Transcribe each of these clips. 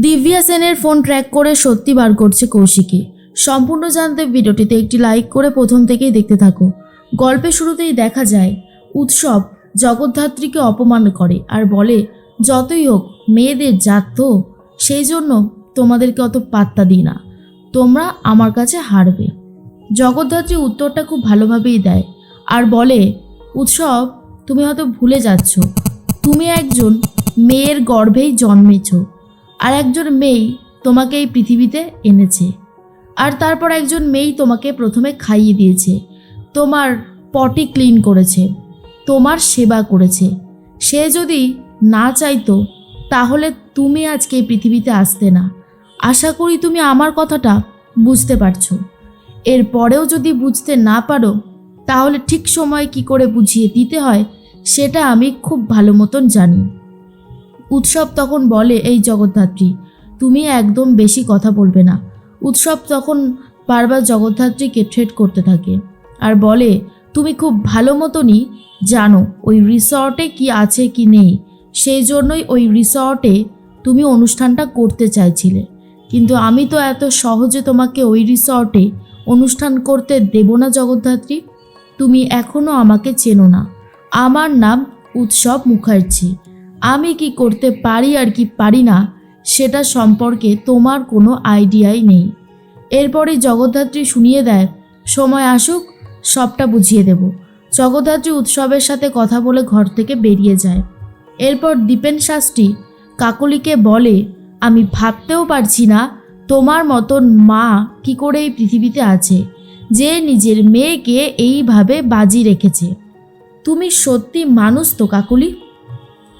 দিব্যা সেনের phone track করে সত্যি বার করছে কৌশিকী। সম্পূর্ণ জানতে ভিডিওটিতে একটি লাইক করে প্রথম থেকেই দেখতে থাকো। গল্পের শুরুতেই দেখা যায়, উৎসব জগদ্ধাত্রীকে অপমান করে আর বলে, যতই হোক, মেয়েদের জাত তো, সেই জন্য তোমাদেরকে অত পাত্তা দিই না। তোমরা আমার কাছে হারবে। জগদ্ধাত্রী উত্তরটা খুব ভালোভাবেই দেয় আর বলে, উৎসব, তুমি হয়তো ভুলে যাচ্ছ। তুমি একজন মেয়ের গর্ভেই জন্মেছো। আর একজন মেয়েই তোমাকে এই পৃথিবীতে এনেছে। আর তারপর একজন মেয়েই তোমাকে প্রথমে খাইয়ে দিয়েছে। তোমার পটি ক্লিন করেছে, তোমার সেবা করেছে। সে যদি না চাইতো, তাহলে তুমি আজকে এই পৃথিবীতে আসতে না। আশা করি তুমি আমার কথাটা বুঝতে পারছ। এরপরেও যদি বুঝতে না পারো, তাহলে ঠিক সময় কি করে বুঝিয়ে দিতে হয়, সেটা আমি খুব ভালো মতন জানি। উৎসব তখন বলে এই জগদ্ধাত্রী, তুমি একদম বেশি কথা বলবে না। উৎসব তখন বারবার জগদ্ধাত্রীকে ট্রেড করতে থাকে আর বলে, তুমি খুব ভালো মতনই জানো ওই রিসর্টে কি আছে কি নেই। সেই জন্যই ওই রিসর্টে তুমি অনুষ্ঠানটা করতে চাইছিলে। কিন্তু আমি তো এত সহজে তোমাকে ওই রিসর্টে অনুষ্ঠান করতে দেব না জগদ্ধাত্রী। তুমি এখনও আমাকে চেনো না। আমার নাম উৎসব মুখার্জি। আমি কি করতে পারি আর কি পারি না, সেটা সম্পর্কে তোমার কোনো আইডিয়াই নেই। এরপরে জগদ্ধাত্রী শুনিয়ে দেয়, সময় আসুক, সবটা বুঝিয়ে দেব। জগদ্ধাত্রী উৎসবের সাথে কথা বলে ঘর থেকে বেরিয়ে যায়। এরপর দীপেন শাস্ত্রী কাকলিকে বলে, আমি ভাবতেও পারছি না তোমার মতন মা কি করে এই পৃথিবীতে আছে, যে নিজের মেয়েকে এইভাবে বাজি রেখেছে। তুমি সত্যি মানুষ তো কাকুলি?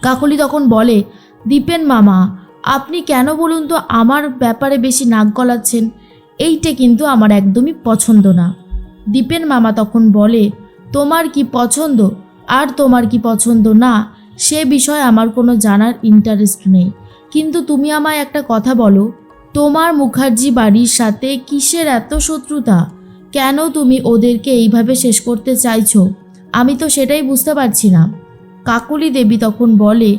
কাকলি তখন বলে, দীপেন মামা, আপনি কেন বলুন তো আমার ব্যাপারে বেশি নাক গলাচ্ছেন? এইটা কিন্তু আমার একদমই পছন্দ না। দীপেন মামা তখন বলে, তোমার কি পছন্দ আর তোমার কি পছন্দ না, সে বিষয়ে আমার কোনো জানার ইন্টারেস্ট নেই। কিন্তু তুমি আমায় একটা কথা বলো, তোমার মুখার্জি বাড়ির সাথে কিসের এত শত্রুতা? কেন তুমি ওদেরকে এইভাবে শেষ করতে চাইছো? আমি তো সেটাই বুঝতে পারছি না। কাকুলি দেবী তখন বলে,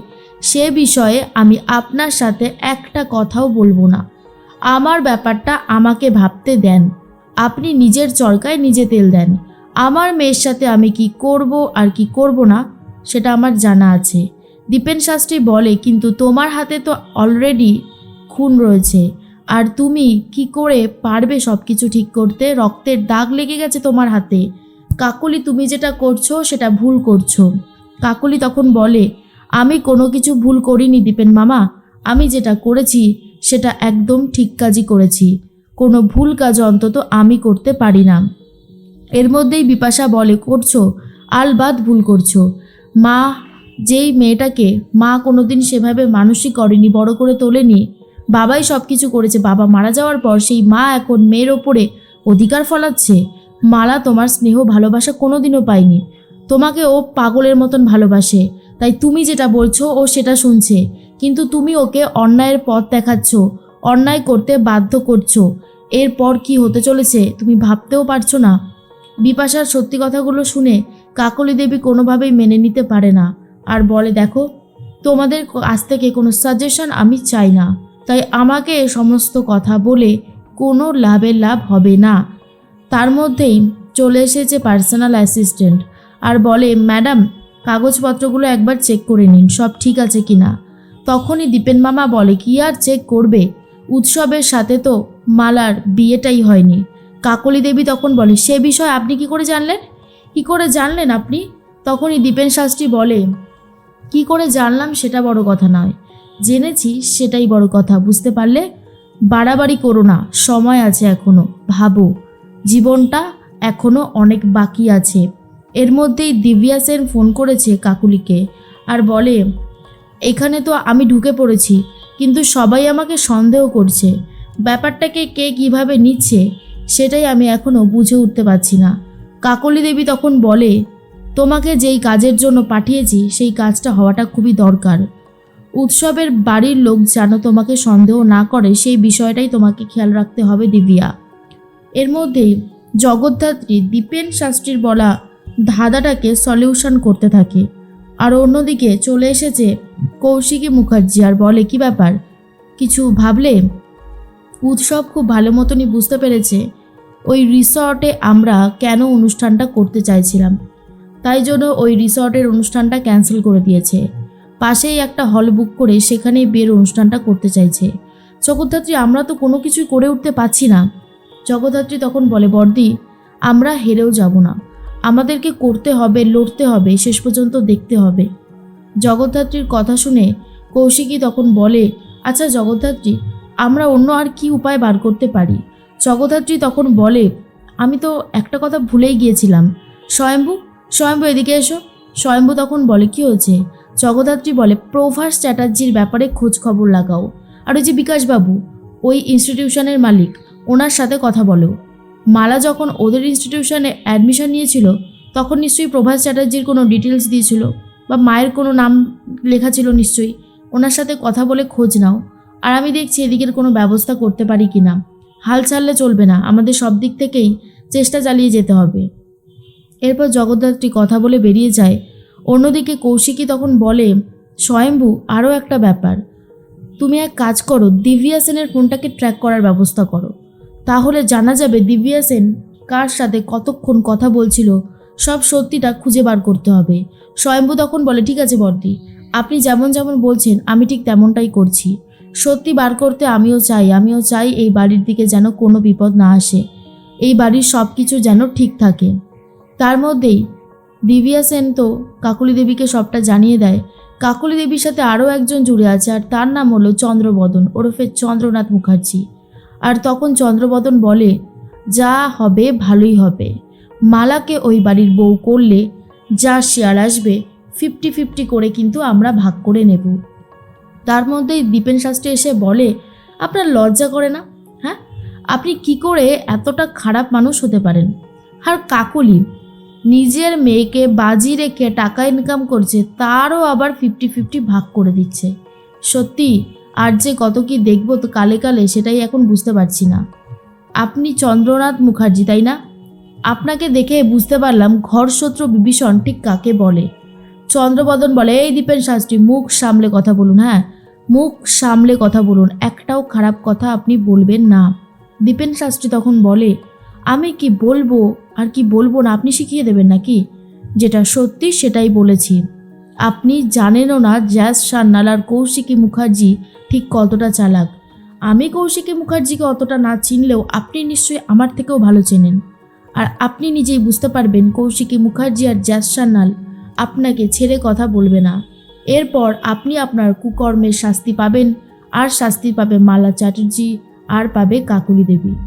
সে বিষয়ে আমি আপনার সাথে একটা কথাও বলব না। আমার ব্যাপারটা আমাকে ভাবতে দেন। আপনি নিজের চরকায় নিজে তেল দেন। আমার মেয়ের সাথে আমি কি করব আর কি করব না, সেটা আমার জানা আছে দীপেন শাস্ত্রী বলে, কিন্তু তোমার হাতে তো অলরেডি খুন রয়েছে। আর তুমি কি করে পারবে সব কিছু ঠিক করতে? রক্তের দাগ লেগে গেছে তোমার হাতে। কাকলি, তুমি যেটা করছ সেটা ভুল করছ। কাকলি তখন বলে, আমি কোনো কিছু ভুল করিনি দীপেন মামা। আমি যেটা করেছি, সেটা একদম ঠিক কাজই করেছি। কোনো ভুল কাজ অন্তত আমি করতে পারি না। এর মধ্যেই বিপাশা বলে, করছ আলবাদ ভুল করছ। মা, যেই মেয়েটাকে মা কোনোদিন সেভাবে মানুষই করেনি, বড় করে তোলেনি। বাবাই সব কিছু করেছে। বাবা মারা যাওয়ার পর সেই মা এখন মেয়ের ওপরে অধিকার ফলাচ্ছে। মালা তোমার স্নেহ ভালোবাসা কোনোদিনও পায়নি। তোমাকে ও পাগলের মতন ভালোবাসে। তাই তুমি যেটা বলছো, ও সেটা শুনছে। কিন্তু তুমি ওকে অন্যায়ের পথ দেখাচ্ছ, অন্যায় করতে বাধ্য করছ। এরপর কি হতে চলেছে, তুমি ভাবতেও পারছ না। বিপাশার সত্যি কথাগুলো শুনে কাকলি দেবী কোনোভাবেই মেনে নিতে পারে না। আর বলে, দেখো, তোমাদের কাছ থেকে কোনো সাজেশন আমি চাই না। তাই আমাকে এ সমস্ত কথা বলে কোনো লাভের লাভ হবে না। তার মধ্যেই চলে এসেছে পার্সোনাল অ্যাসিস্ট্যান্ট আর বলে, ম্যাডাম, কাগজপত্রগুলো একবার চেক করে নিন, সব ঠিক আছে কি না? তখনই দীপেন মামা বলে, কি আর চেক করবে? উৎসবের সাথে তো মালার বিয়েটাই হয়নি। কাকলি দেবী তখন বলে, সে বিষয়ে আপনি কি করে জানলেন? কি করে জানলেন আপনি? তখনই দীপেন শাস্ত্রী বলে, কি করে জানলাম সেটা বড় কথা নয়। জেনেছি সেটাই বড় কথা, বুঝতে পারলে? বাড়াবাড়ি করো না, সময় আছে এখনও, ভাবো। জীবনটা এখনও অনেক বাকি আছে। এর মধ্যেই দিব্যা সেন ফোন করেছে কাকুলিকে আর বলে, এখানে তো আমি ঢুকে পড়েছি, কিন্তু সবাই আমাকে সন্দেহ করছে। ব্যাপারটাকে কে কীভাবে নিচ্ছে, সেটাই আমি এখনও বুঝে উঠতে পারছি না। কাকলি দেবী তখন বলে, তোমাকে যেই কাজের জন্য পাঠিয়েছি, সেই কাজটা হওয়াটা খুবই দরকার। উৎসবের বাড়ির লোক যেন তোমাকে সন্দেহ না করে, সেই বিষয়টাই তোমাকে খেয়াল রাখতে হবে দিবিয়া। এর মধ্যেই জগদ্ধাত্রী দীপেন শাস্ত্রীর বলা ধাঁধাটাকে সলিউশন করতে থাকে। আর অন্যদিকে চলে এসেছে কৌশিকী মুখার্জি। আর বলে, কি ব্যাপার? কিছু ভাবলে? উৎসব খুব ভালো মতনই বুঝতে পেরেছে ওই রিসর্টে আমরা কেন অনুষ্ঠানটা করতে চাইছিলাম। তাই জন্য ওই রিসর্টের অনুষ্ঠানটা ক্যান্সেল করে দিয়েছে। পাশেই একটা হল বুক করে সেখানেই বিয়ের অনুষ্ঠানটা করতে চাইছে। জগদ্ধাত্রী, আমরা তো কোনো কিছুই করে উঠতে পারছি না। জগদ্ধাত্রী তখন বলে বর্দি আমরা হেরেও যাব না। আমাদেরকে করতে হবে, লড়তে হবে, শেষ পর্যন্ত দেখতে হবে। জগদ্ধাত্রীর কথা শুনে কৌশিকী তখন বলে আচ্ছা জগদ্ধাত্রী, আমরা অন্য আর কি উপায় বার করতে পারি? জগদ্ধাত্রী তখন বলে, আমি তো একটা কথা ভুলেই গিয়েছিলাম। স্বয়ম্ভু স্বয়ম্ভু এদিকে এসো। স্বয়ম্ভু তখন বলে, কি হয়েছে? জগদ্ধাত্রী বলে, প্রভাস চ্যাটার্জির ব্যাপারে খোঁজ খবর লাগাও। আর ওই যে বিকাশবাবু, ওই ইনস্টিটিউশনের মালিক, ওনার সাথে কথা বলো। মালা যখন ওদের ইনস্টিটিউশনে অ্যাডমিশন নিয়েছিল, তখন নিশ্চয়ই প্রভাস চ্যাটার্জির কোনো ডিটেলস দিয়েছিল, বা মায়ের কোনো নাম লেখা ছিল নিশ্চয়ই। ওনার সাথে কথা বলে খোঁজ নাও, আর আমি দেখছি এদিকের কোনো ব্যবস্থা করতে পারি কি না। হাল ছাড়লে চলবে না, আমাদের সব দিক থেকেই চেষ্টা চালিয়ে যেতে হবে। এরপর জগদ্ধাত্রী কথা বলে বেরিয়ে যায়। অন্যদিকে কৌশিকী তখন বলে, স্বয়ম্ভু, আরও একটা ব্যাপার। তুমি এক কাজ করো দিব্যা সেনের ফোনটাকে ট্র্যাক করার ব্যবস্থা করো। তাহলে জানা যাবে দিব্যা সেন কার সাথে কতক্ষণ কথা বলছিল। সব সত্যিটা খুঁজে বার করতে হবে। স্বয়ম্ভু তখন বলে, ঠিক আছে বর্দি, আপনি যেমন যেমন বলছেন, আমি ঠিক তেমনটাই করছি। সত্যি বার করতে আমিও চাই আমিও চাই এই বাড়ির দিকে যেন কোনো বিপদ না আসে। এই বাড়ির সব কিছু যেন ঠিক থাকে। তার মধ্যেই দিবিয়া সেন তো কাকুলি দেবীকে সবটা জানিয়ে দেয়। কাকুলি দেবীর সাথে আরও একজন জুড়ে আছে, আর তার নাম হলো চন্দ্রবদন, ওরফে চন্দ্রনাথ মুখার্জি। আর তখন চন্দ্রবদন বলে, যা হবে ভালোই হবে। মালাকে ওই বাড়ির বউ করলে যা শেয়ার আসবে, ফিফটি ফিফটি করে কিন্তু আমরা ভাগ করে নেব। তার মধ্যেই দীপেন শাস্ত্রী এসে বলে, আপনার লজ্জা করে না? হ্যাঁ? আপনি কি করে এতটা খারাপ মানুষ হতে পারেন? আর কাকুলি, নিজের মেয়েকে বাজি রেখে টাকা ইনকাম করছে, তারও আবার ফিফটি ফিফটি ভাগ করে দিচ্ছে। সত্যি আর যে কত কি দেখব তো কালে কালে সেটাই এখন বুঝতে পারছি না। আপনি চন্দ্রনাথ মুখার্জি, তাই না? আপনাকে দেখে বুঝতে পারলাম ঘরশত্রু বিভীষণ ঠিক কাকে বলে। চন্দ্রবদন বলে, এই দীপেন শাস্ত্রী, মুখ সামলে কথা বলুন। হ্যাঁ মুখ সামলে কথা বলুন, একটাও খারাপ কথা আপনি বলবেন না। দীপেন শাস্ত্রী তখন বলে, আমি কি বলব? আর কি বলব না? আপনি শিখিয়ে দেবেন নাকি? যেটা সত্যি সেটাই বলেছি। আপনি জানেনও না জ্যাস সান্নাল আর কৌশিকী মুখার্জি ঠিক কতটা চালাক। আমি কৌশিকী মুখার্জিকে অতটা না চিনলেও আপনি নিশ্চয়ই আমার থেকেও ভালো চেনেন। আর আপনি নিজেই বুঝতে পারবেন কৌশিকী মুখার্জি আর জ্যাজ সান্নাল আপনাকে ছেড়ে কথা বলবে না। এরপর আপনি আপনার কুকর্মের শাস্তি পাবেন, আর শাস্তি পাবে মালা চ্যাটার্জি, আর পাবে কাকুলি দেবী।